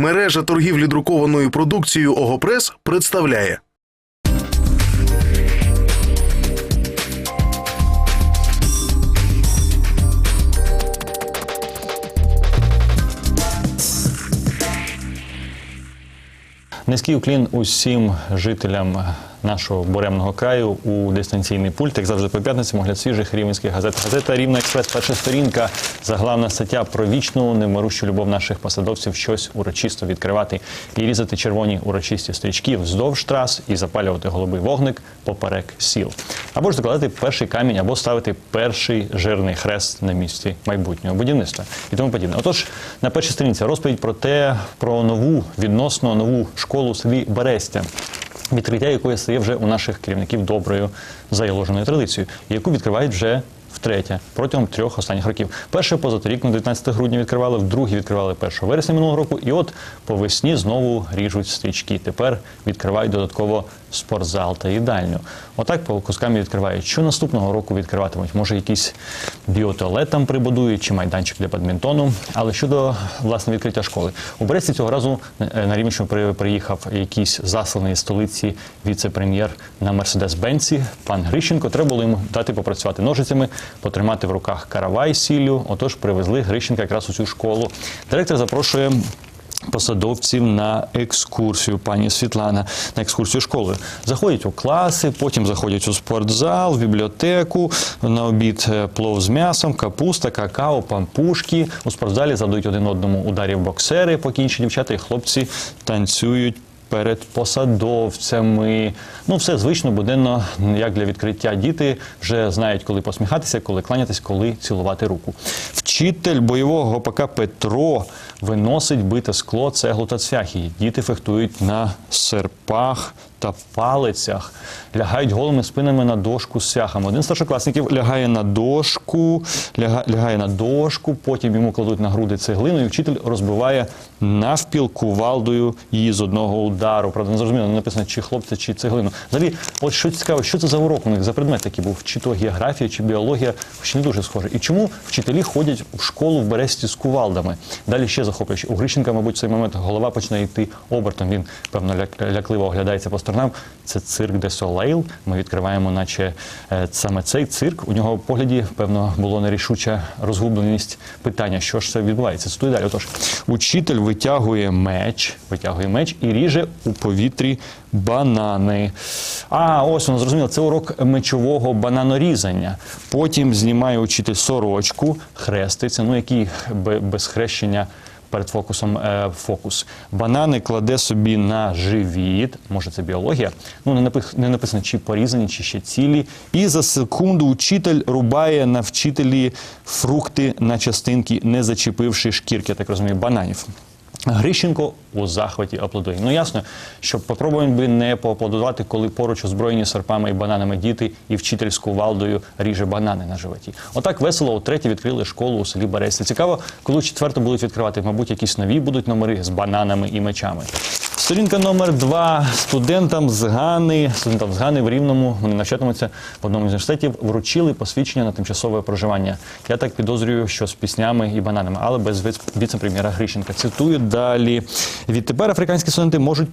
Мережа торгівлі друкованою продукцією Огопрес представляє. Низький уклін усім жителям нашого буремного краю у дистанційний пульт. Як завжди по п'ятницям огляд свіжих рівненських газет. Газета Рівна Експрес. Перша сторінка. Заглавна стаття про вічну немирущу любов наших посадовців щось урочисто відкривати і різати червоні урочисті стрічки вздовж трас і запалювати голубий вогник поперек сіл. Або ж закладати перший камінь, або ставити перший жирний хрест на місці майбутнього будівництва і тому подібне. Отож, на першій сторінці розповідь про те, про нову відносно нову школу у селі Берестя відкриття якої стає вже у наших керівників доброю заяложеною традицією, яку відкривають вже втретє протягом трьох останніх років. Перше позаторік на 19 грудня відкривали, вдруге відкривали 1 вересня минулого року, і от по весні знову ріжуть стрічки. Тепер відкривають додатково спортзал та їдальню. Отак по кускам відкривають. Що наступного року відкриватимуть? Може, якийсь біотуалет там прибудують чи майданчик для бадмінтону. Але щодо власне відкриття школи у Бресті цього разу е, на Рівненщину приїхав якийсь засланий столиці віце-прем'єр на Мерседес Бенці, пан Грищенко. Треба було йому дати попрацювати ножицями, потримати в руках каравай сіллю. Отож, привезли Грищенка якраз у цю школу. Директор запрошує. Посадовців на екскурсію, пані Світлана, на екскурсію школи. Заходять у класи, потім заходять у спортзал, в бібліотеку, на обід е, плов з м'ясом, капуста, какао, пампушки. У спортзалі задають один одному ударів боксери, поки інші дівчата і хлопці танцюють. Перед посадовцями, ну все звично, буденно, як для відкриття. Діти вже знають, коли посміхатися, коли кланятись, коли цілувати руку. Вчитель бойового гопака Петро виносить бите скло, цеглу та цвяхи. Діти фехтують на серпах та палицях, лягають голими спинами на дошку з цвяхами. Один з старшокласників лягає на дошку, ляга, лягає на дошку, потім йому кладуть на груди цеглину, і вчитель розбиває навпіл кувалдою її з одного удару. Правда, не зрозуміло, не написано, чи хлопця, чи цеглину. Взагалі, от що цікаво, що це за урок у них за предмет такий був? Чи то географія, чи біологія, хоч не дуже схоже. І чому вчителі ходять в школу в Бересті з кувалдами? Далі ще захоплюючи. У Грищенка, мабуть, в цей момент голова почне йти обертом. Він, певно, ляк- лякливо оглядається по сторонам. Це цирк де Солейл. Ми відкриваємо, наче е, саме цей цирк. У нього в погляді, певно, було нерішуча розгубленість питання, що ж це відбувається. Цитую далі. Отож, учитель витягує меч, витягує меч і ріже у повітрі банани. А, ось воно зрозуміло, це урок мечового бананорізання. Потім знімає учитель сорочку, хреститься, ну який без хрещення перед фокусом е, фокус. Банани кладе собі на живіт, може це біологія. Ну не напих- не написано, чи порізані, чи ще цілі. І за секунду учитель рубає на вчителі фрукти на частинки, не зачепивши шкірки, я так розумію, бананів. Грищенко у захваті аплодує. Ну ясно, що попробуємо би не поаплодувати, коли поруч озброєні серпами і бананами діти і вчитель з кувалдою ріже банани на животі. Отак весело утретє відкрили школу у селі Бересті. Цікаво, коли четверто будуть відкривати, мабуть, якісь нові будуть номери з бананами і мечами. Сторінка номер два студентам з Гани, студентам з Гани в Рівному, вони навчатимуться в одному з університетів, вручили посвідчення на тимчасове проживання. Я так підозрюю, що з піснями і бананами, але без віц- віце-прем'єра Грищенка. Цитую далі. Відтепер африканські студенти можуть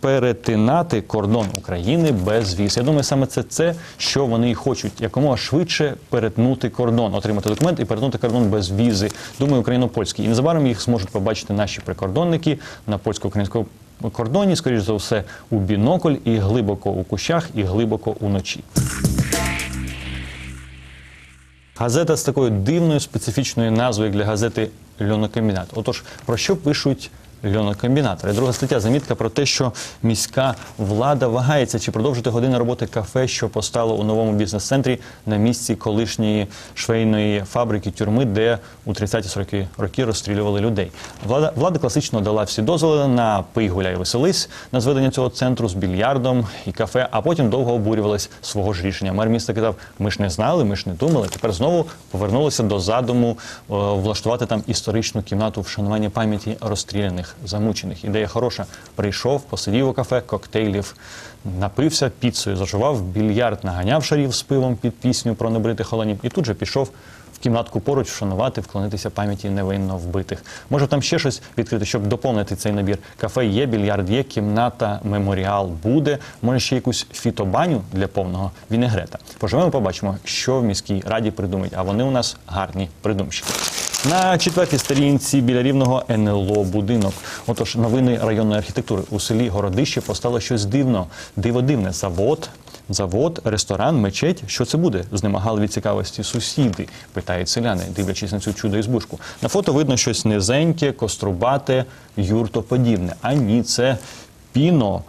перетинати кордон України без віз. Я думаю, саме це це, що вони і хочуть якомога швидше перетнути кордон, отримати документ і перетнути кордон без візи. Думаю, україно-польський. І незабаром їх зможуть побачити наші прикордонники на польсько-українському кордоні, скоріш за все, у бінокль і глибоко у кущах, і глибоко уночі. Газета з такою дивною специфічною назвою для газети Льонокомбінат. Отож, про що пишуть льонокомбінатори? Друга стаття замітка про те, що міська влада вагається чи продовжити години роботи кафе, що постало у новому бізнес-центрі на місці колишньої швейної фабрики тюрми, де у 30-40 роки розстрілювали людей. Влада влада класично дала всі дозволи на пий гуляй веселись на зведення цього центру з більярдом і кафе, а потім довго обурювалась свого ж рішення. Мер міста казав: ми ж не знали, ми ж не думали. Тепер знову повернулися до задуму е, влаштувати там історичну кімнату вшанування пам'яті розстріляних, замучених. Ідея хороша. Прийшов, посидів у кафе, коктейлів, напився піцею, зажував більярд, наганяв шарів з пивом під пісню про небритих олонів і тут же пішов кімнатку поруч, вшанувати, вклонитися пам'яті невинно вбитих. Може там ще щось відкрити, щоб доповнити цей набір. Кафе є, більярд є, кімната, меморіал буде. Може ще якусь фітобаню для повного вінегрета. Поживемо, побачимо, що в міській раді придумають. А вони у нас гарні придумщики. На четвертій сторінці біля рівного НЛО будинок. Отож, новини районної архітектури у селі Городище постало щось дивно. Диво дивне. Завод, завод, ресторан, мечеть. Що це буде? Знемагали від цікавості сусіди, питають селяни, дивлячись на цю чудо ізбушку. На фото видно щось низеньке, кострубате, юртоподібне. А ні, це піно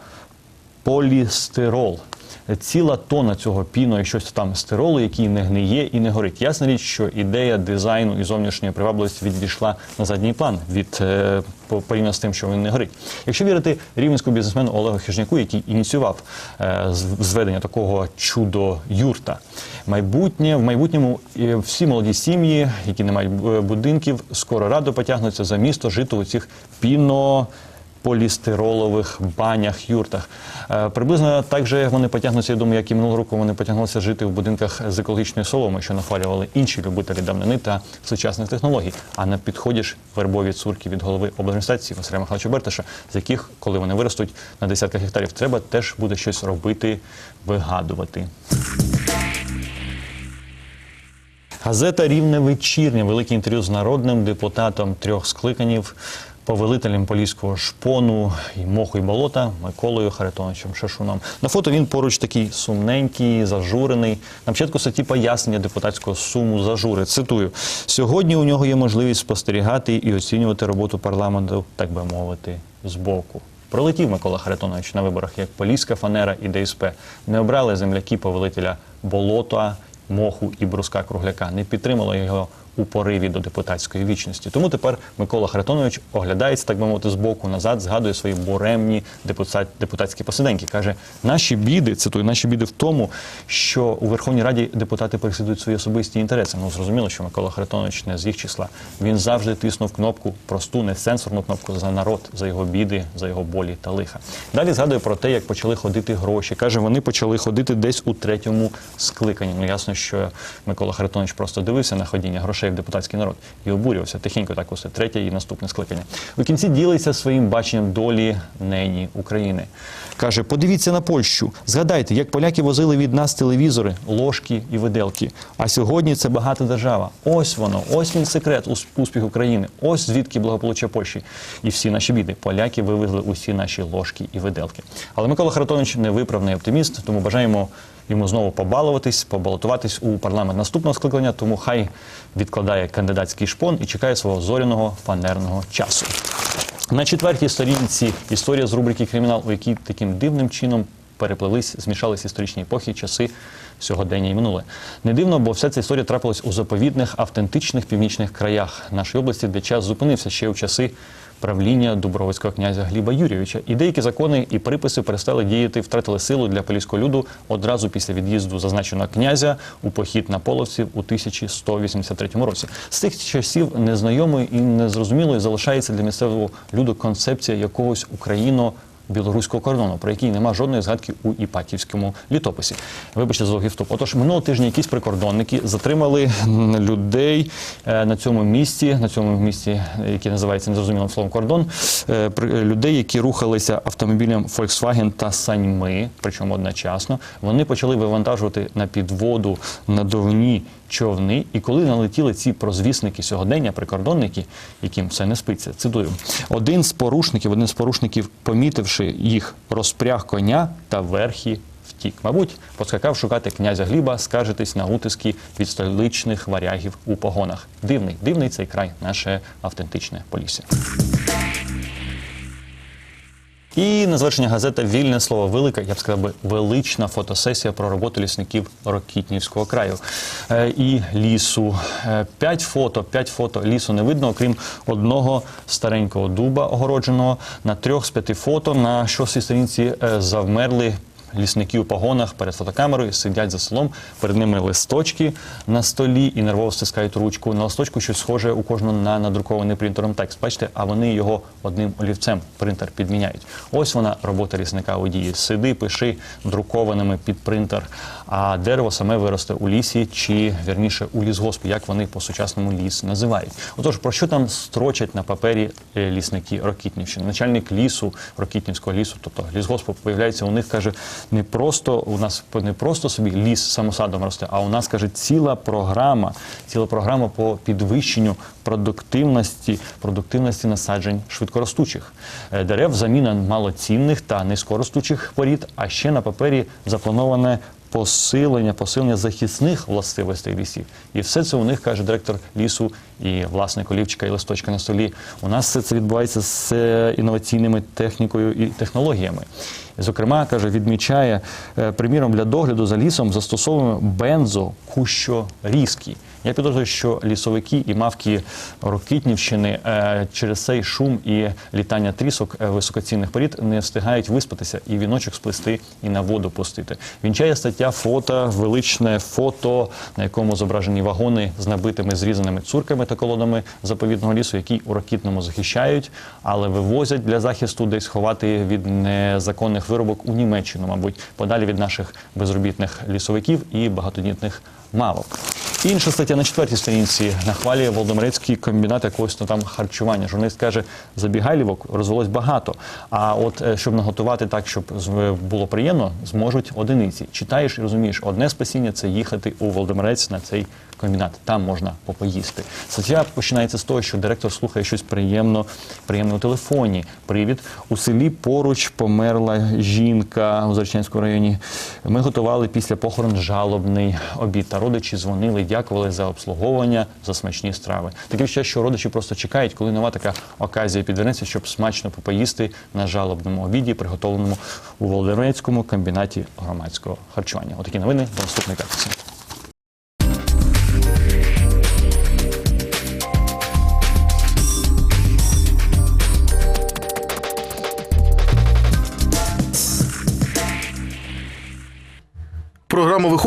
полістирол. Ціла тона цього піно і щось там стиролу, який не гниє і не горить. Ясна річ, що ідея дизайну і зовнішньої привабливості відійшла на задній план від е, порівняно з тим, що він не горить. Якщо вірити рівненському бізнесмену Олегу Хижняку, який ініціював е, зведення такого чудо юрта, майбутнє в майбутньому е, всі молоді сім'ї, які не мають е, будинків, скоро радо потягнуться за місто жити у цих піно полістиролових банях, юртах. Е, приблизно так же вони потягнуться, я думаю, як і минулого року вони потягнулися жити в будинках з екологічної соломи, що нахвалювали інші любителі давнини та сучасних технологій. А на підході ж вербові цурки від голови обладміністрації Василя Михайловича Берташа, з яких, коли вони виростуть на десятках гектарів, треба теж буде щось робити, вигадувати. Газета Рівне вечірня. Велике інтерв'ю з народним депутатом трьох скликанів, повелителем поліського шпону і моху і болота Миколою Харитоновичем Шашуном. На фото він поруч такий сумненький, зажурений. На початку статті пояснення депутатського суму зажури. Цитую: сьогодні у нього є можливість спостерігати і оцінювати роботу парламенту, так би мовити, збоку. Пролетів Микола Харитонович на виборах як поліська фанера і ДСП. Не обрали земляки повелителя болота, моху і бруска кругляка. Не підтримали його у пориві до депутатської вічності. Тому тепер Микола Харитонович оглядається, так би мовити, з боку назад, згадує свої буремні депутат, депутатські посиденьки. Каже, наші біди, цитую, наші біди в тому, що у Верховній Раді депутати переслідують свої особисті інтереси. Ну зрозуміло, що Микола Харитонович не з їх числа. Він завжди тиснув кнопку, просту, не сенсорну кнопку за народ, за його біди, за його болі та лиха. Далі згадує про те, як почали ходити гроші. Каже, вони почали ходити десь у третьому скликанні. Ну ясно, що Микола Харитонович просто дивився на ходіння грошей в депутатський народ і обурювався тихенько, так усе третє і наступне скликання. У кінці ділиться своїм баченням долі нині України. Каже: подивіться на Польщу, згадайте, як поляки возили від нас телевізори, ложки і виделки. А сьогодні це багата держава. Ось воно, ось він секрет ус- успіху країни. Ось звідки благополуччя Польщі. І всі наші біди. Поляки вивезли усі наші ложки і виделки. Але Микола Харитонович не виправний оптиміст, тому бажаємо йому знову побалуватись, побалотуватись у парламент наступного скликання. Тому хай відкладає кандидатський шпон і чекає свого зоряного фанерного часу. На четвертій сторінці історія з рубрики Кримінал, у якій таким дивним чином переплелись, змішались історичні епохи, часи сьогодення і минуле. Не дивно, бо вся ця історія трапилась у заповідних, автентичних північних краях нашої області, де час зупинився ще у часи правління Дубровицького князя Гліба Юрійовича. І деякі закони і приписи перестали діяти, втратили силу для поліського люду одразу після від'їзду зазначеного князя у похід на половців у 1183 році. З тих часів незнайомою і незрозумілою залишається для місцевого люду концепція якогось україно. Білоруського кордону, про який нема жодної згадки у Іпатівському літописі. Вибачте за довгий вступ. Отож, минулого тижня якісь прикордонники затримали людей е, на цьому місці, на цьому місці, яке називається незрозумілим словом кордон, е, е, людей, які рухалися автомобілем Volkswagen та саньми, причому одночасно, вони почали вивантажувати на підводу надувні човни. І коли налетіли ці прозвісники сьогодення, прикордонники, яким все не спиться, цитую, один з порушників, один з порушників, помітивши їх, розпряг коня та верхи втік. Мабуть, поскакав шукати князя Гліба, скаржитись на утиски від столичних варягів у погонах. Дивний, дивний цей край, наше автентичне полісся. І на завершення газета Вільне слово велика, я б сказав би, велична фотосесія про роботу лісників Рокітнівського краю е, і лісу. Е, П'ять фото, п'ять фото лісу не видно, окрім одного старенького дуба огородженого. На трьох з п'яти фото на шостій сторінці е, завмерли лісники у погонах перед фотокамерою сидять за столом, перед ними листочки на столі і нервово стискають ручку. На листочку щось схоже у кожного на надрукований принтером текст. Бачите, а вони його одним олівцем принтер підміняють. Ось вона робота лісника у дії. Сиди, пиши друкованими під принтер. А дерево саме виросте у лісі, чи вірніше у лісгоспі, як вони по сучасному ліс називають. Отож, про що там строчать на папері е, лісники Рокітнівщини? Начальник лісу Рокітнівського лісу, тобто лісгоспу, появляється у них, каже, не просто у нас не просто собі ліс самосадом росте, а у нас каже ціла програма, ціла програма по підвищенню продуктивності, продуктивності насаджень швидкоростучих Е, дерев, заміна малоцінних та низькоростучих порід, а ще на папері заплановане посилення, посилення захисних властивостей лісів. І все це у них каже директор лісу і власник олівчика і листочка на столі. У нас все це відбувається з е, інноваційними технікою і технологіями. Зокрема, каже, відмічає, е, приміром для догляду за лісом застосовуємо бензокущорізки. Я підозрюю, що лісовики і мавки Рокитнівщини е, через цей шум і літання трісок е, високоцінних порід не встигають виспатися і віночок сплести і на воду пустити. Вінчає стаття фото, величне фото, на якому зображені вагони з набитими зрізаними цурками та колодами заповідного лісу, які у Рокітному захищають, але вивозять для захисту десь ховати від незаконних виробок у Німеччину, мабуть, подалі від наших безробітних лісовиків і багатодітних мавок. Інша стаття на четвертій сторінці нахвалює Володимирецький комбінат якогось ну, там харчування. Журналіст каже, забігайлівок розвелось багато. А от е, щоб наготувати так, щоб з- було приємно, зможуть одиниці. Читаєш і розумієш, одне спасіння це їхати у Володимирець на цей комбінат. Там можна попоїсти. Стаття починається з того, що директор слухає щось приємно, приємне у телефоні. Привід у селі поруч померла жінка у Заречнянському районі. Ми готували після похорон жалобний обід. Та родичі дзвонили, дякували за обслуговування, за смачні страви. Таке відчуття, що родичі просто чекають, коли нова така оказія підвернеться, щоб смачно попоїсти на жалобному обіді, приготовленому у Володимирецькому комбінаті громадського харчування. Отакі новини до наступної п'ятниці.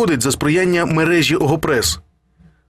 Програма виходить за сприяння мережі Огопрес.